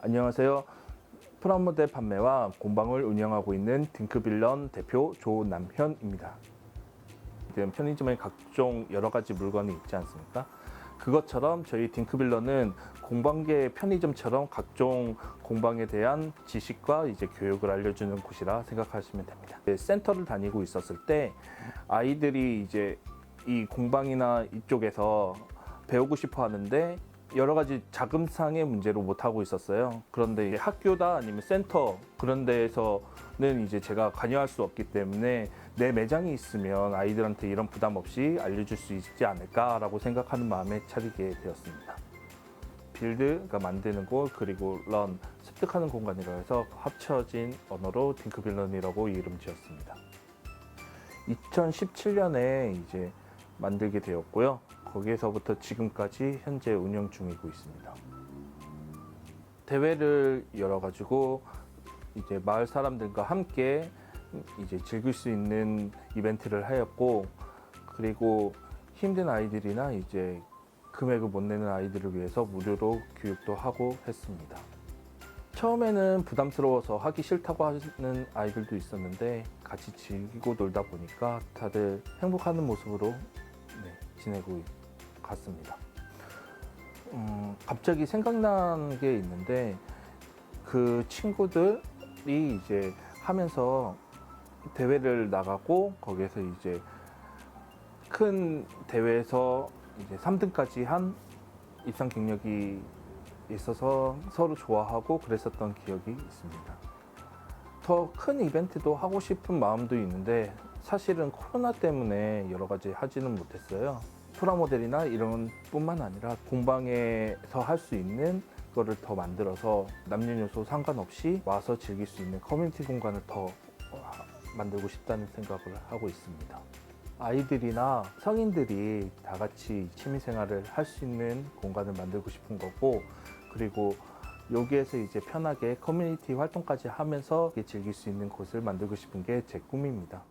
안녕하세요. 프라모델 판매와 공방을 운영하고 있는 딩크빌런 대표 조남현입니다. 지금 편의점에 각종 여러 가지 물건이 있지 않습니까? 그것처럼 저희 딩크빌런은 공방계 편의점처럼 각종 공방에 대한 지식과 이제 교육을 알려주는 곳이라 생각하시면 됩니다. 네, 센터를 다니고 있었을 때 아이들이 이제 이 공방이나 이쪽에서 배우고 싶어 하는데 여러 가지 자금상의 문제로 못 하고 있었어요. 그런데 이제 학교다 아니면 센터 그런 데에서는 이제 제가 관여할 수 없기 때문에 내 매장이 있으면 아이들한테 이런 부담 없이 알려줄 수 있지 않을까라고 생각하는 마음에 차리게 되었습니다. 빌드, 그러니까 만드는 곳, 그리고 런, 습득하는 공간이라 해서 합쳐진 언어로 딩크빌런이라고 이름 지었습니다. 2017년에 이제 만들게 되었고요. 거기에서부터 지금까지 현재 운영 중이고 있습니다. 대회를 열어가지고 이제 마을 사람들과 함께 이제 즐길 수 있는 이벤트를 하였고 그리고 힘든 아이들이나 이제 금액을 못 내는 아이들을 위해서 무료로 교육도 하고 했습니다. 처음에는 부담스러워서 하기 싫다고 하는 아이들도 있었는데 같이 즐기고 놀다 보니까 다들 행복하는 모습으로 네, 지내고 갔습니다. 음, 갑자기 생각난 게 있는데 그 친구들이 이제 하면서 대회를 나가고 거기에서 이제 큰 대회에서 이제 3등까지 한 입상 경력이 있어서 서로 좋아하고 그랬었던 기억이 있습니다. 더 큰 이벤트도 하고 싶은 마음도 있는데 사실은 코로나 때문에 여러 가지 하지는 못했어요. 프라모델이나 이런 뿐만 아니라 공방에서 할 수 있는 거를 더 만들어서 남녀노소 상관없이 와서 즐길 수 있는 커뮤니티 공간을 더 만들고 싶다는 생각을 하고 있습니다. 아이들이나 성인들이 다 같이 취미 생활을 할 수 있는 공간을 만들고 싶은 거고 그리고 여기에서 이제 편하게 커뮤니티 활동까지 하면서 즐길 수 있는 곳을 만들고 싶은 게 제 꿈입니다.